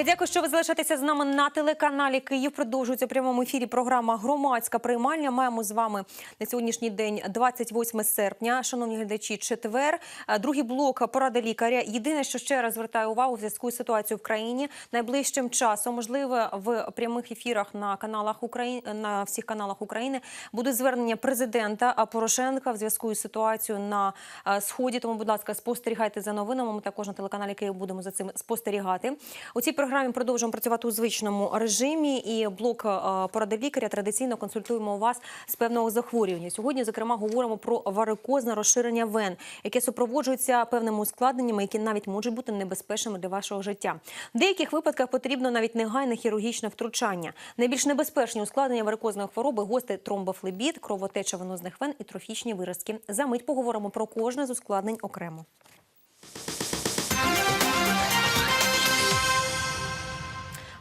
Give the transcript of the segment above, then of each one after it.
Я дякую, що ви залишаєтеся з нами на телеканалі Київ. Продовжується в прямому ефірі програма Громадська приймальня. Маємо з вами на сьогоднішній день 28 серпня. Шановні глядачі, четвер. Е, Другий блок поради лікаря. Єдине, що ще раз звертаю увагу в зв'язку з ситуацією в країні. Найближчим часом, можливо, в прямих ефірах на каналах України на всіх каналах України буде звернення президента Порошенка в зв'язку із ситуацією на е, сході. Тому, будь ласка, спостерігайте за новинами. Ми також на телеканалі Київ будемо за цим спостерігати. У цій програмі продовжуємо працювати у звичному режимі. І блок е, поради лікаря традиційно консультуємо вас з певного захворювання. Сьогодні, зокрема, говоримо про варикозне розширення вен, яке супроводжується певними ускладненнями, які навіть можуть бути небезпечними для вашого життя. В деяких випадках потрібно навіть негайне хірургічне втручання. Найбільш небезпечні ускладнення варикозної хвороби гости тромбофлебіт, кровотеча венозних вен і трофічні виразки. За мить поговоримо про кожне з ускладнень окремо.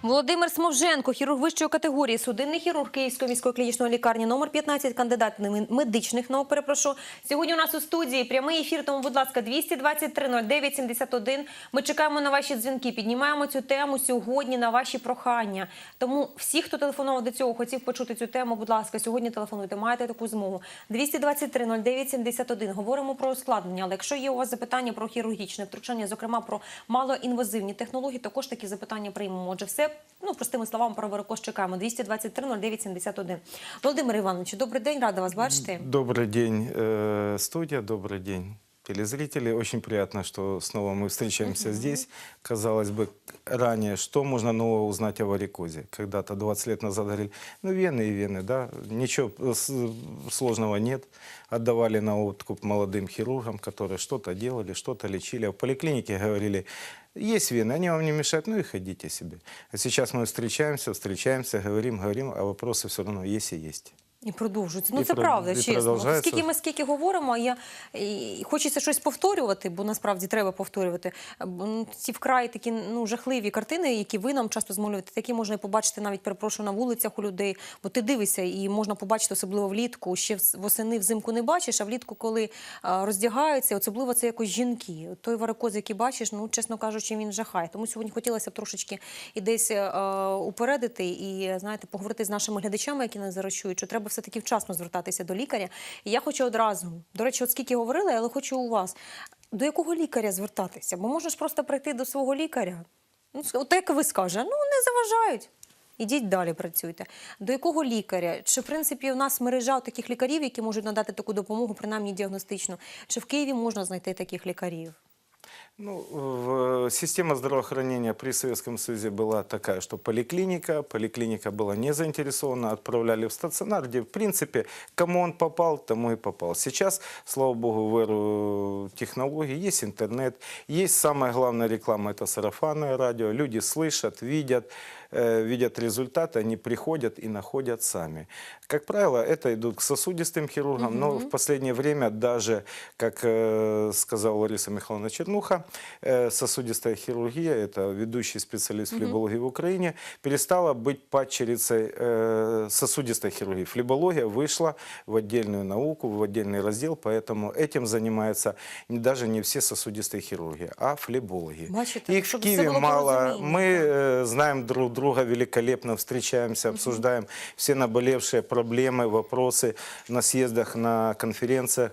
Володимир Смовженко, хірург вищої категорії, судинний хірург Київської міської клінічної лікарні, номер 15, кандидат медичних наук. Перепрошую. Сьогодні у нас у студії прямий ефір. Тому, будь ласка, 223 09 71. Ми чекаємо на ваші дзвінки. Піднімаємо цю тему сьогодні на ваші прохання. Тому всі, хто телефонував до цього, хотів почути цю тему. Будь ласка, сьогодні телефонуйте. Маєте таку змогу. 223 09 71. Говоримо про ускладнення. Але якщо є у вас запитання про хірургічне втручання, зокрема про малоінвазивні технології, також такі запитання приймемо. Отже, все ну простими словами про варикоз чекаємо. 223 09 71. Володимир Іванович, добрий день, рада вас бачити. Добрый день, э, студия, добрый день, Телезрители. Очень приятно, что снова мы встречаемся здесь. Казалось бы, ранее, что можно нового узнать о варикозе? Когда-то 20 лет назад говорили, ну, вены и вены, да, ничего сложного нет. Отдавали на откуп молодым хирургам, которые что-то делали, что-то лечили. А в поликлинике говорили, есть вены, они вам не мешают, ну и ходите себе. А сейчас мы встречаемся, встречаемся, говорим, говорим, а вопросы все равно есть и есть. І продовжується. Ну І це про- правда, чесно. Скільки ми скільки говоримо, я і хочеться щось повторювати, бо насправді треба повторювати. Ну, Ці вкрай такі ну жахливі картини, які ви нам часто змолюєте, такі можна і побачити навіть перепрошую на вулицях у людей. Бо ти дивишся, і можна побачити, особливо влітку. Ще восени взимку не бачиш, а влітку, коли роздягаються, особливо це якось жінки. Той варикоз, який бачиш, ну чесно кажучи, він жахає. Тому сьогодні хотілося б трошечки і десь е, упередити і знаєте, поговорити з нашими глядачами, які нас зараз чують, що треба все таки вчасно звертатися до лікаря. І я хочу одразу, до речі, от скільки говорили, але хочу у вас. До якого лікаря звертатися? Бо можеш просто прийти до свого лікаря. Ну, от як ви скажете, ну не заважають. Ідіть далі, працюйте. До якого лікаря? Чи в принципі у нас мережа таких лікарів, які можуть надати таку допомогу, принаймні діагностичну? Чи в Києві можна знайти таких лікарів? Ну, в- система здравоохранения при Советском Союзе была такая, что поликлиника, поликлиника была не заинтересована, отправляли в стационар, где, в принципе, кому он попал, тому и попал. Сейчас, слава богу, в эру технологий есть интернет, есть самая главная реклама, это сарафанное радио, люди слышат, видят, э, видят результаты, они приходят и находят сами. Как правило, это идут к сосудистым хирургам, но в последнее время даже, как э, сказала Лариса Михайловна Чернуха, э, сосудистая хирургия, это ведущий специалист флебологии в Украине, перестала быть падчерицей э, сосудистой хирургии. Флебология вышла в отдельную науку, в отдельный раздел, поэтому этим занимаются даже не все сосудистые хирурги, а флебологи. Бачите, Их в Киеве мало. Мы э, знаем друг друга великолепно, встречаемся, обсуждаем все наболевшие проблемы, вопросы на съездах, на конференциях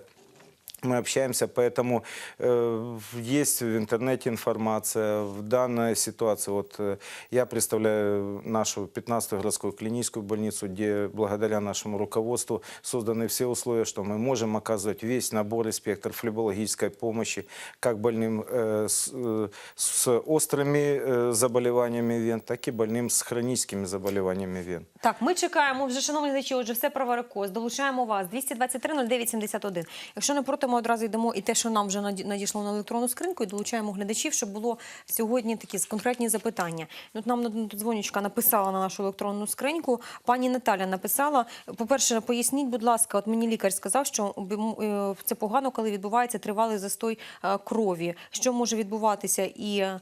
Мы общаемся, поэтому э, есть в интернете информация. В данной ситуации вот э, я представляю нашу 15-ю городскую клиническую больницу, где благодаря нашему руководству созданы все условия, что мы можем оказывать весь набор и спектр флебологической помощи как больным э, с, э, с острыми э, заболеваниями вен, так и больным с хроническими заболеваниями вен. Так, ми чекаємо вже, шановні глядачі, отже, все про варикоз. Долучаємо вас 223 09 71. Якщо не проти, ми одразу йдемо і те, що нам вже надійшло на електронну скриньку, і долучаємо глядачів, щоб було сьогодні такі конкретні запитання. От нам на- дзвонючка написала на нашу електронну скриньку. Пані Наталя написала: по-перше, поясніть, будь ласка, от мені лікар сказав, що е, це погано, коли відбувається тривалий застой е, крові. Що може відбуватися і е,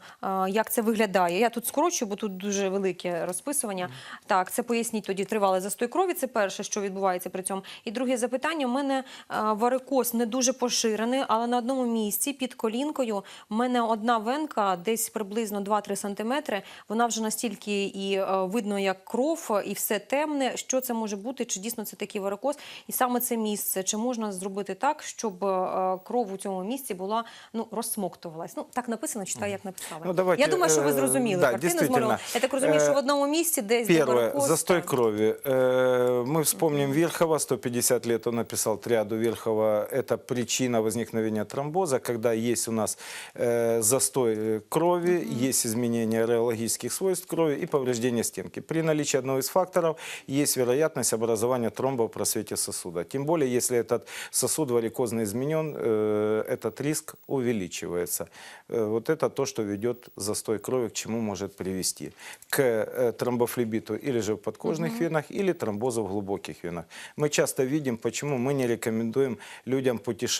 як це виглядає? Я тут скорочую, бо тут дуже велике розписування. Так, це поясніть тоді тривалий застой крові. Це перше, що відбувається при цьому. І друге запитання: у мене варикоз не дуже поширений, але на одному місці під колінкою в мене одна венка, десь приблизно 2-3 сантиметри. Вона вже настільки і е, видно, як кров, і все темне. Що це може бути? Чи дійсно це такий варикоз? І саме це місце. Чи можна зробити так, щоб е, кров у цьому місці була ну розсмоктувалась? Ну так написано, читаю, як написали. Ну, давайте, Я думаю, що ви е, зрозуміли да, картину дійсно. змалювали. Я так розумію, що в Е, одному місці десь де Первое. варикоз, Застой так. крови. Э, Мы вспомним Верхова, 150 лет он написал триаду Верхова. Это причина возникновения тромбоза, когда есть у нас э, застой э, крови, есть изменение ареологических свойств крови и повреждение стенки. При наличии одного из факторов есть вероятность образования тромба в просвете сосуда. Тем более, если этот сосуд варикозно изменен, э, этот риск увеличивается. Э, Вот это то, что ведет застой крови, к чему может привести. К э, тромбофлебиту или же в подкожных венах, или тромбозу в глубоких венах. Мы часто видим, почему мы не рекомендуем людям путешествовать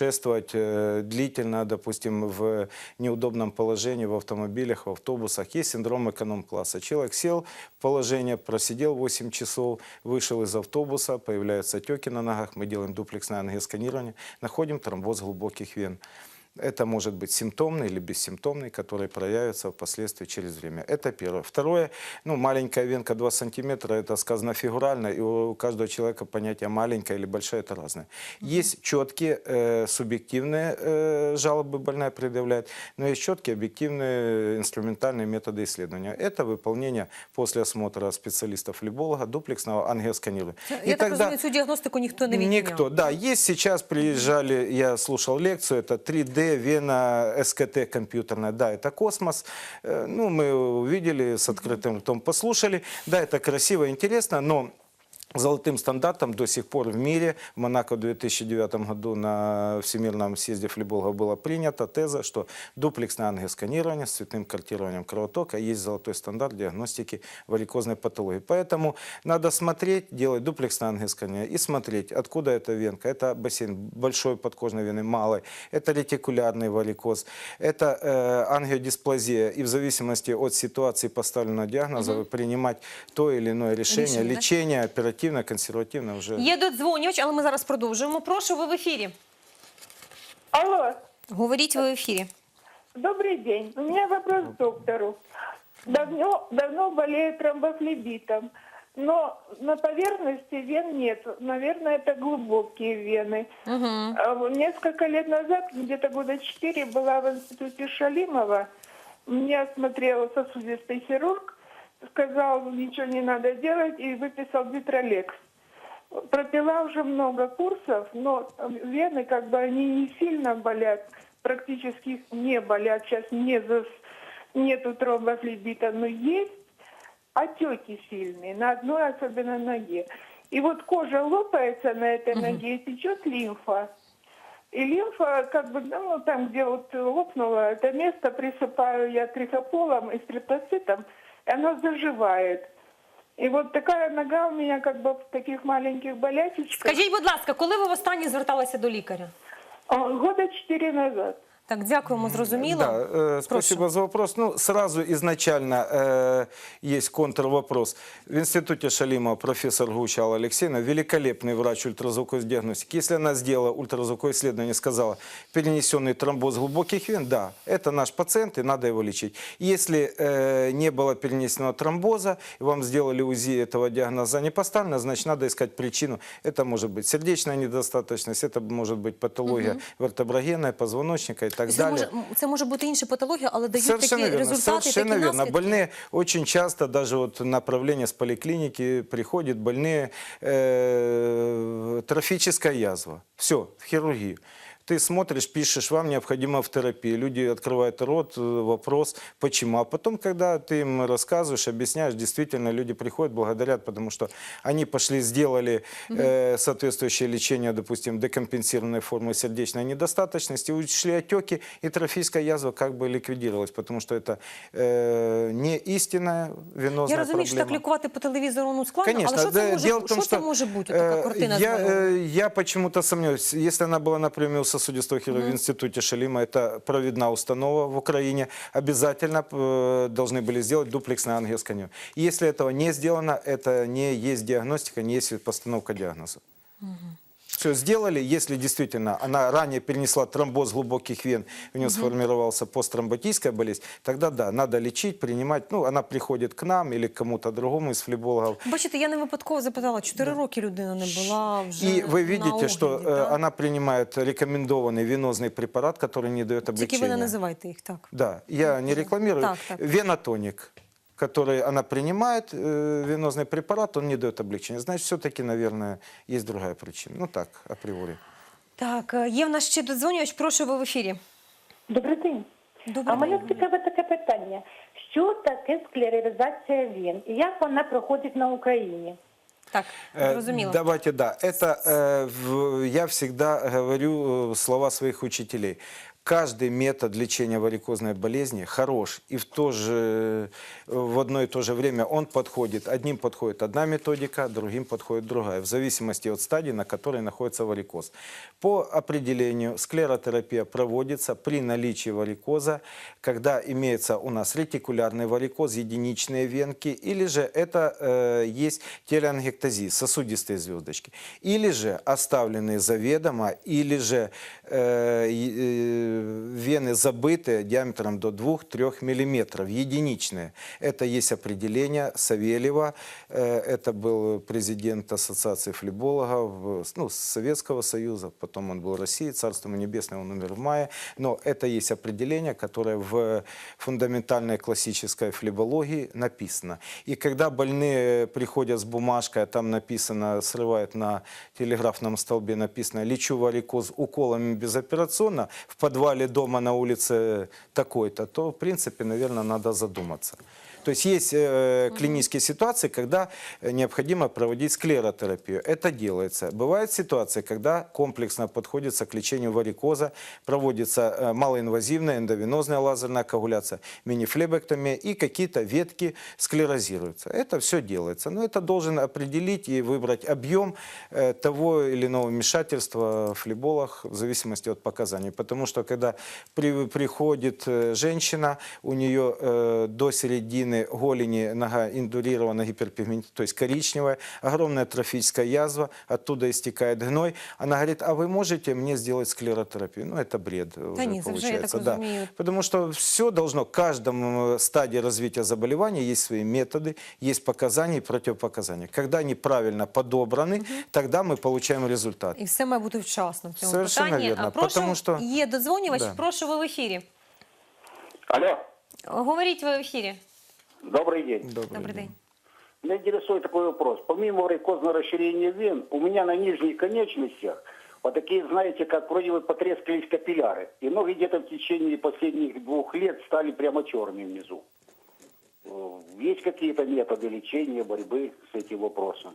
э, длительно, допустим, в неудобном положении в автомобилях, в автобусах. Есть синдром эконом-класса. Человек сел в положение, просидел 8 часов, вышел из автобуса, появляются отеки на ногах, мы делаем дуплексное ангиосканирование, находим тромбоз глубоких вен. Это может быть симптомный или бессимптомный, который проявится впоследствии через время. Это первое. Второе, ну, маленькая венка 2 сантиметра, это сказано фигурально, и у каждого человека понятие маленькая или большая это разное. Есть четкие э, субъективные э, жалобы больная предъявляет, но есть четкие объективные инструментальные методы исследования. Это выполнение после осмотра специалистов-флеболога дуплексного ангиосканирования. Я И так розумію, цю діагностику ніхто не відміняв. Никто. Да, есть сейчас приезжали, я слушал лекцию, это 3D, Вена, СКТ компьютерная. Да, это космос. Э, Ну, мы увидели, с открытым ртом послушали. Да, это красиво, интересно, но Золотым стандартом до сих пор в мире, в Монако в 2009 году на Всемирном съезде флеболога было принято теза, что дуплексное ангиосканирование с цветным картированием кровотока есть золотой стандарт диагностики варикозной патологии. Поэтому надо смотреть, делать дуплексное ангиосканирование и смотреть, откуда эта венка. Это бассейн большой подкожной вены, малой, это ретикулярный варикоз, это э, ангиодисплазия. И в зависимости от ситуации поставленного диагноза вы принимать то или иное решение, Решение, лечение оперативно, консервативно уже. Є додзвонювач, але ми зараз продовжуємо. Прошу, ви в ефірі. Алло, Говоріть ви в ефірі. добрый день. У меня вопрос к доктору. Давно, давно болею тромбофлебитом, но на поверхности вен нет. Наверное, это глубокие вены. А вот Несколько лет назад, где-то года четыре, была в институте Шалимова. Меня осмотрел сосудистый хирург, сказал, ничего не надо делать, и выписал витролекс. Пропила уже много курсов, но вены как бы они не сильно болят, практически не болят. Сейчас не зас- нету тромбофлебита, но есть отеки сильные на одной особенно ноге. И вот кожа лопается на этой ноге и течет лимфа. И лимфа, как бы, ну, там, где вот лопнула, это место присыпаю я трихополом и стриптоцитом, и оно заживает. И вот такая нога у меня как бы в таких маленьких болячечках. Скажіть, будь ласка, коли ви востаннє зверталися до лікаря? Года четыре назад. Так, дякуємо, зрозуміло. Да, э, спасибо за вопрос. Ну, сразу изначально э, есть контрвопрос. В институте Шалимова профессор Гучал Алексеевна, великолепный врач ультразвуковой диагностики. Если она сделала ультразвуковое исследование, сказала, перенесенный тромбоз глубоких вен, да, это наш пациент, и надо его лечить. Если э, не было перенесенного тромбоза, и вам сделали УЗИ, этого диагноза не поставлено, значит, надо искать причину. Это может быть сердечная недостаточность, это может быть патология вертеброгенная, позвоночника и так Це далее. може, це може бути інша патологія, але дають Совершенно такі верно. результати, Совершенно такі верно. наслідки. Больные очень часто, даже вот направление с поликлиники приходят больные э, трофическая язва. Все, в хирургию. Ты смотришь, пишешь, вам необходимо в терапии. Люди открывают рот, э, вопрос, почему. А потом, когда ты им рассказываешь, объясняешь, действительно люди приходят, благодарят, потому что они пошли, сделали э, соответствующее лечение, допустим, декомпенсированной формы сердечной недостаточности, ушли отеки, и трофическая язва как бы ликвидировалась, потому что это э, не истинная венозная Я розумію, що так проблема. лікувати по телевізору ну складно, Конечно, але що це да, може, дело в том, що це что, може бути, э, така картина я, змальована? э, я почему-то сомневаюсь, если она была, например, у сосудистого хирурга в институте Шалима, это провидная установа в Украине, обязательно э, должны были сделать дуплексное ангиосканирование. Если этого не сделано, это не есть диагностика, не есть постановка диагноза. все сделали. Если действительно она ранее перенесла тромбоз глубоких вен, у нее сформировался посттромботическая болезнь, тогда да, надо лечить, принимать. Ну, она приходит к нам или к кому-то другому из флебологов. Бачите, я не випадково запитала, 4 роки людина не була вже И вы на видите, что огляді, э, так? она принимает рекомендованный венозный препарат, который не дает Тільки ви облегчения. не називайте їх так. Да, я не рекламирую. Так, так. Венотоник, который она принимает, э, венозный препарат, он не дает облегчения. Значит, все-таки, наверное, есть другая причина. Ну так, априори. Так, е, є в нас ще додзвонювач, прошу ви в ефірі. Добрий день. Добрий а мене день. цікаве таке питання. Що таке склеризація вен і як вона проходить на Україні? Так, Э, зрозуміло. Давайте, да. Это э, в- я всегда говорю э, слова своих учителей. Каждый метод лечения варикозной болезни хорош, и в, то же, э, в одно и то же время он подходит. Одним подходит одна методика, другим подходит другая, в зависимости от стадии, на которой находится варикоз. По определению склеротерапия проводится при наличии варикоза, когда имеется у нас ретикулярный варикоз, единичные венки, или же это э, есть телеангектазия, сосудистые звездочки, или же оставленные заведомо, или же э, э, вены забытые диаметром до 2-3 миллиметров, единичные. Это есть определение Савельева, э, это был президент Ассоциации флебологов э, ну, Советского Союза, потом он был в России, Царство ему небесное, он умер в мае, но это есть определение, которое в фундаментальной классической флебологии написано. И когда больные приходят с бумажкой, а там написано, срывают на телеграфном столбе, написано «лечу варикоз уколами безоперационно» в подвале дома на улице такой-то, то, в принципе, наверное, надо задуматься. То есть есть э, клинические ситуации, когда э, необходимо проводить склеротерапию. Это делается. Бывают ситуации, когда комплексно подходится к лечению варикоза, проводится э, малоинвазивная эндовенозная лазерная коагуляция, мини-флебектомия и какие-то ветки склерозируются. Это все делается. Но это должен определить и выбрать объем э, того или иного вмешательства флеболог в зависимости от показаний. Потому что когда при- приходит э, женщина, у нее э, до середины голени нога индурирована гиперпигмент, то есть коричневая, огромная трофическая язва, оттуда истекает гной. Она говорит, а вы можете мне сделать склеротерапию? Ну, это бред уже не, це вже, я так получается. да. розумію. Потому что все должно, в каждом э, стадии развития заболевания есть свои методы, есть показания и противопоказания. Когда они правильно подобраны, тогда мы получаем результат. І все має бути вчасно в цьому Совершенно питанні. вірно, А прошу, потому що- є додзвонювач, Да. прошу ви в ефірі. Алло, Говоріть ви в ефірі. добрый день. Добрый, Добрий день. Меня интересует такой вопрос. Помимо варикозного расширения вен, у меня на нижних конечностях вот такие, знаете, как вроде бы потрескались капилляры. И ноги где-то в течение последних двух лет стали прямо черными внизу. Э, Есть какие-то методы лечения, борьбы с этим вопросом?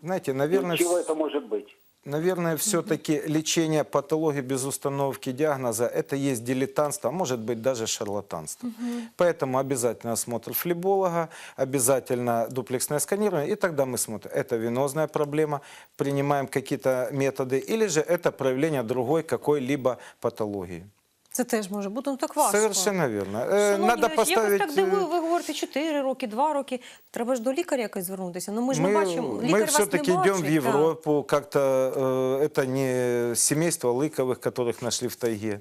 Знаете, И наверное, чего вс- это может быть? Наверное, все-таки лечение патологии без установки диагноза – это есть дилетантство, а может быть даже шарлатанство. Поэтому обязательно осмотр флеболога, обязательно дуплексное сканирование, и тогда мы смотрим, это венозная проблема, принимаем какие-то методы, или же это проявление другой какой-либо патологии. Це теж може бути, ну так важко. Совершенно верно. Э, Шановні Надо глядачі, я поставить... вас так э, дивую, ви говорите 4 роки, 2 роки. Треба ж до лікаря якось звернутися. Ну ми ж не бачимо, лікар мы вас все-таки не идем бачить. в Европу, как-то э, это не семейство Лыковых, которых нашли в тайге.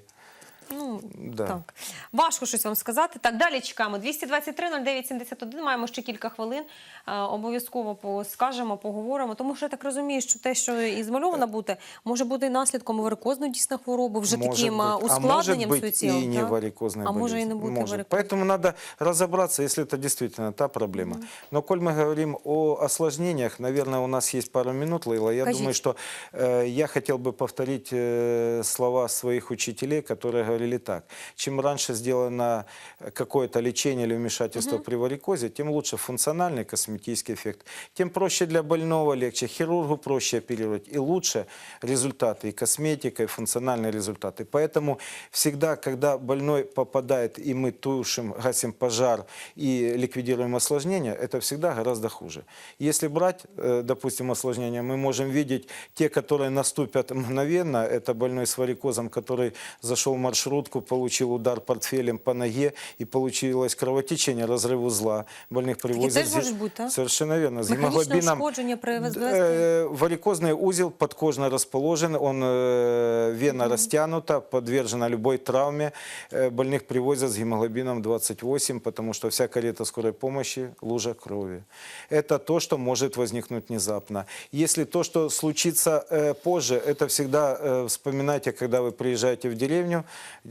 Ну, Да. так. Важко щось вам сказати. Так, далі чекаємо. 223 09 71, маємо ще кілька хвилин. Е, обов'язково по- скажемо, поговоримо. Тому що я так розумію, що те, що і змальовано бути, може бути і наслідком варикозної дійсно хвороби, вже Может таким е, быть. ускладненням а может быть суцільним, и не так? варикозная А може і болезнь. не бути Может. варикозної. Поэтому надо разобраться, если это действительно та проблема. Но коль мы говорим о осложнениях, наверное, у нас есть пару минут, Лейла. Я Кажите. думаю, что э, я хотел бы повторить э, слова своих учителей, которые говорили так. Чем раньше сделано какое-то лечение или вмешательство при варикозе, тем лучше функциональный косметический эффект, тем проще для больного, легче. Хирургу проще оперировать и лучше результаты, и косметика, и функциональные результаты. Поэтому всегда, когда больной попадает, и мы тушим, гасим пожар и ликвидируем осложнения, это всегда гораздо хуже. Если брать, э, допустим, осложнения, мы можем видеть те, которые наступят мгновенно. Это больной с варикозом, который зашел в маршрутку, подушку, получил удар портфелем по ноге и получилось кровотечение, разрыв узла. Больных привозят. теж зе- можуть бути, а? Совершенно верно. С гемоглобином э, Варикозный узел подкожно расположен, он э, вена растянута, подвержена любой травме. Э, Больных привозят с гемоглобином 28, потому что вся карета скорой помощи – лужа крови. Это то, что может возникнуть внезапно. Если то, что случится э, позже, это всегда э, вспоминайте, когда вы приезжаете в деревню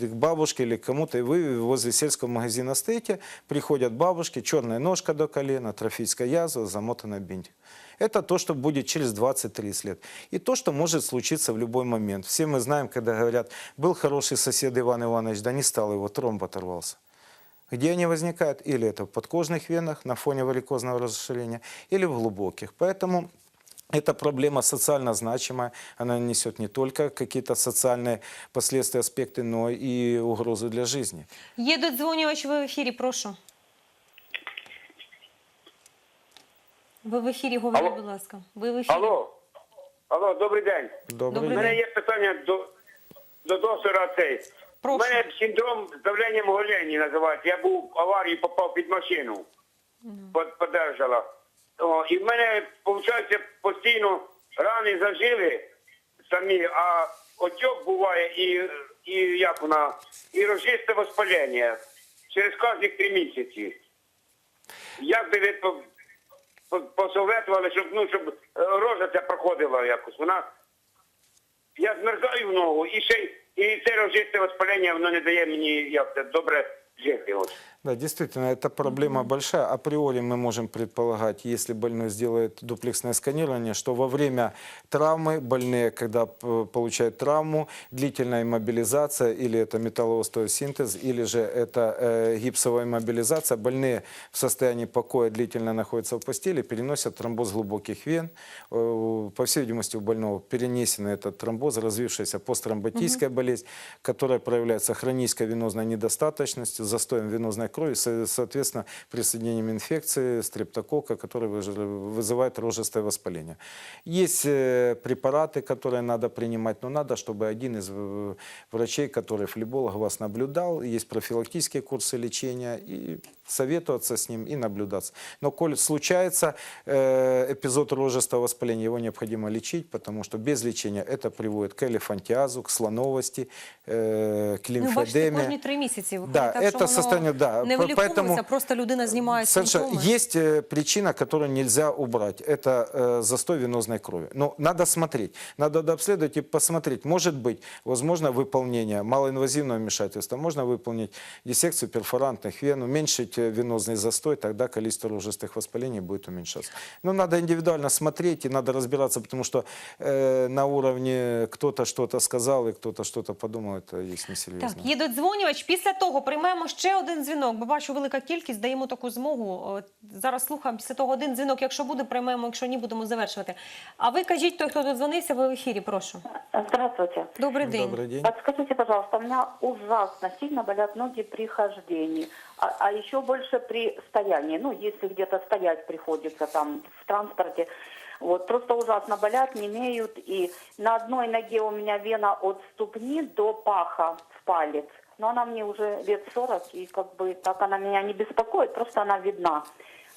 к бабушке или кому-то, и вы возле сельского магазина стоите, приходят бабушки, черная ножка до колена, трофийская язва, замотана бинтик. Это то, что будет через 20-30 лет. И то, что может случиться в любой момент. Все мы знаем, когда говорят, был хороший сосед Иван Иванович, да не стал его, тромб оторвался. Где они возникают? Или это в подкожных венах на фоне варикозного расширения, или в глубоких. Поэтому эта проблема социально значимая, она несет не только какие-то социальные последствия, аспекты, но и угрозы для жизни. Є додзвонювач, ви в ефірі, прошу. Ви в ефірі, говоріть, Алло. будь ласка. Ви в ефірі. Алло, алло, добрий день. Добрый Добрый У день. мене є питання до, до доктора цей. Прошу. У мене синдром з давленням голені називається. Я був в аварії, попав під машину. Под, подержала. О, і в мене, виходить, постійно рани зажили самі, а отек буває і, і як вона, і рожисте воспалення через кожні три місяці. Як би ви по- по- посоветували, щоб, ну, щоб е, рожа ця проходила якось. Вона я змерзаю в ногу і ще і це рожисте воспалення, воно не дає мені як це добре жити. Ось. Да, действительно, эта проблема большая. Априори мы можем предполагать, если больной сделает дуплексное сканирование, что во время травмы больные, когда п- получают травму, длительная иммобилизация, или это металлоостеосинтез, или же это э, гипсовая иммобилизация, больные в состоянии покоя длительно находятся в постели, переносят тромбоз глубоких вен. Э, По всей видимости, у больного перенесен этот тромбоз, развившаяся посттромботическая болезнь, которая проявляется хронической венозной недостаточностью, застоем венозной крови, со- соответственно, присоединением инфекции, стрептокока, который выж- вызывает рожистое воспаление. Есть э, препараты, которые надо принимать, но надо, чтобы один из э, врачей, который флеболог, вас наблюдал. Есть профилактические курсы лечения, и советоваться с ним и наблюдаться. Но коль случается э, эпизод рожистого воспаления, его необходимо лечить, потому что без лечения это приводит к элефантиазу, к слоновости, э, к Ну, бачите, лимфедеме. кожні три місяці виходить Да, так, это що воно состояние, да. не По- виліковується, поэтому- просто людина знімає Совершенно. симптоми. Есть э, причина, которую нельзя убрать. Это э, застой венозной крови. Но надо смотреть. Надо обследовать и посмотреть. Может быть, возможно, выполнение малоинвазивного вмешательства. Можно выполнить диссекцию перфорантных вен, уменьшить э, венозный застой, тогда количество рожистых воспалений будет уменьшаться. Но надо индивидуально смотреть и надо разбираться, потому что э, на уровне кто-то что-то сказал и кто-то что-то подумал, это есть несерьезно. Так, є додзвонювач. Після того приймемо ще один дзвінок, бо бачу велика кількість, даємо таку змогу. Зараз слухаємо після того один дзвінок. Якщо буде, приймемо, якщо ні, будемо завершувати. А ви кажіть, той, хто додзвонився, ви в ефірі, прошу. Здравствуйте. Добрий день. Добрый день. Подскажите, пожалуйста, у меня ужасно сильно болят ноги при хождении, а, а еще больше при стоянии. Ну, если где-то стоять приходится там в транспорте. Вот, просто ужасно болят, не имеют. И на одной ноге у меня вена от ступни до паха в палец. Но она мне уже лет 40, и как бы так она меня не беспокоит, просто она видна.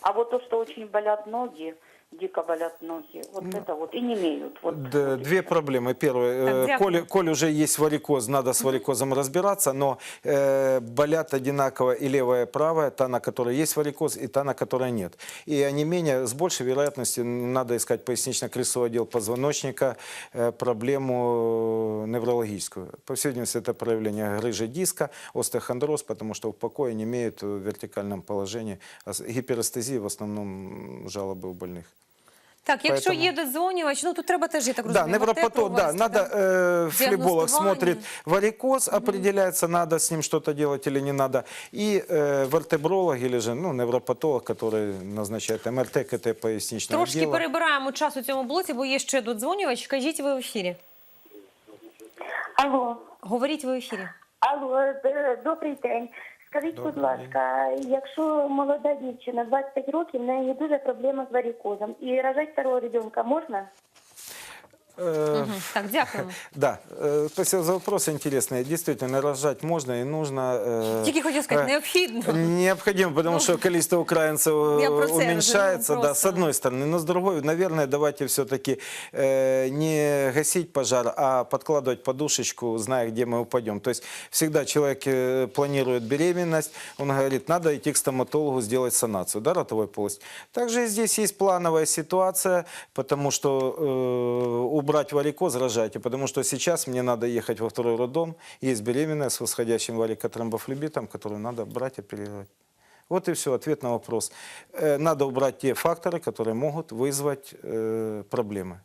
А вот то, что очень болят ноги, дико болят ноги, вот это вот, и не имеют. Вот, Д- Две проблемы. Первое, Так, э, коль, коль уже есть варикоз, надо с варикозом разбираться, но э, болят одинаково и левая, и правая, та, на которой есть варикоз, и та, на которой нет. И онемение с большей вероятностью надо искать пояснично-крестцовый отдел позвоночника, э, проблему э, неврологическую. По всей видимости, это проявление грыжи диска, остеохондроз, потому что в покое не имеют в вертикальном положении. А Гиперестезии в основном жалобы у больных. Так, якщо Поэтому- є додзвонювач, ну тут треба теж, я так Да, розумію, невропатолог, да, провести, надо, так? э, флеболог Диагностирование. смотрит варикоз, определяется, надо с ним что-то делать или не надо. И э, вертебролог или же ну, невропатолог, который назначает МРТ, КТ поясничного Трошки отдела. перебираємо час у цьому блоці, бо є ще додзвонювач. Кажіть ви в ефірі. Алло. Говоріть ви в ефірі. Алло, д- добрий день. Скажіть, будь ласка, якщо молода дівчина 25 років, в неї дуже проблема з варікозом і рожати старого ребенка можна? Э, Мгм. Так, дякуємо. Да, э, спасибо за вопрос интересный. Действительно, рожать можно и нужно. э, Тільки хотів сказати, э, необхідно. Необходимо, потому что количество украинцев э, Я про це уменьшается, розумію, да, просто. с одной стороны. Но с другой, наверное, давайте все-таки не гасить пожар, а подкладывать подушечку, зная, где мы упадем. То есть всегда человек э, планирует беременность, он говорит, надо идти к стоматологу сделать санацию, да, ротовой полости. Также и здесь есть плановая ситуация, потому что э, убрать варикоз рожайте, потому что сейчас мне надо ехать во второй роддом, есть беременная с восходящим варикотромбофлебитом, которую надо брать и оперировать. Вот и все, ответ на вопрос. Э, Надо убрать те факторы, которые могут вызвать э, проблемы.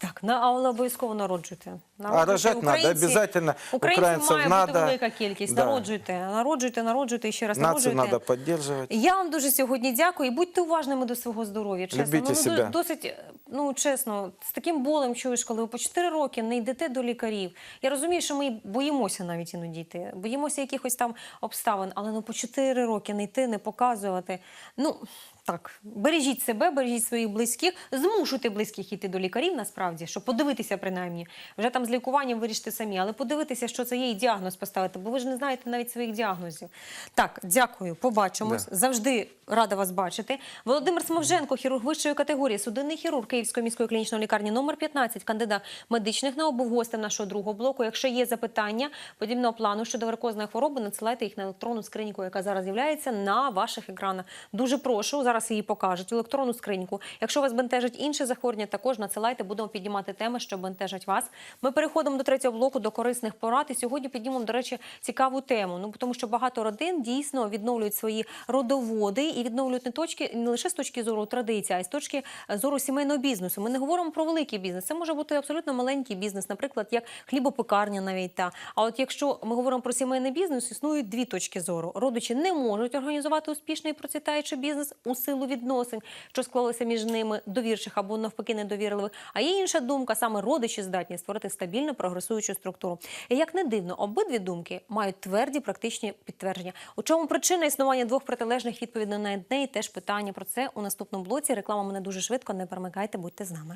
Так, на, але обов'язково народжуйте. Народжуйте. рожать надо, обязательно. Українців має надо. бути велика кількість. Да. Народжуйте, народжуйте, народжуйте і ще раз Нацию народжуйте. надо поддерживать. Я вам дуже сьогодні дякую. І будьте уважними до свого здоров'я. Чесно, Любіть ну, себе. досить, ну чесно, з таким болем чуєш, коли ви по 4 роки не йдете до лікарів. Я розумію, що ми боїмося навіть іноді йти, боїмося якихось там обставин, але ну по 4 роки не йти, не показувати. Ну так, бережіть себе, бережіть своїх близьких, змушуйте близьких йти до лікарів, насправді, щоб подивитися принаймні. Вже там з лікуванням вирішите самі, але подивитися, що це є, і діагноз поставити, бо ви ж не знаєте навіть своїх діагнозів. Так, дякую, побачимось. Завжди рада вас бачити. Володимир Смовженко, хірург вищої категорії, судинний хірург Київської міської клінічної лікарні номер 15, кандидат медичних наук, був гостем нашого другого блоку. Якщо є запитання подібного плану щодо варикозної хвороби, надсилайте їх на електронну скриньку, яка зараз з'являється на ваших екранах. Дуже прошу, зараз її покажуть, електронну скриньку. Якщо вас бентежить інше захворювання, також надсилайте, будемо піднімати теми, що бентежать вас. Ми переходимо до третього блоку, до корисних порад. І сьогодні піднімемо, до речі, цікаву тему. Ну тому що багато родин дійсно відновлюють свої родоводи і відновлюють не точки не лише з точки зору традиції, а й з точки зору сімейного бізнесу. Ми не говоримо про великий бізнес. Це може бути абсолютно маленький бізнес, наприклад, як хлібопекарня навіть та. А от якщо ми говоримо про сімейний бізнес, існують дві точки зору. Родичі не можуть організувати успішний і процвітаючий бізнес у силу відносин, що склалися між ними довірчих або навпаки недовірливих. А є інша думка: саме родичі здатні створити стабільну прогресуючу структуру. І як не дивно, обидві думки мають тверді практичні підтвердження. У чому причина існування двох протилежних відповідей на одне і теж питання про це у наступному блоці. Реклама мене дуже швидко. Не перемикайте, будьте з нами.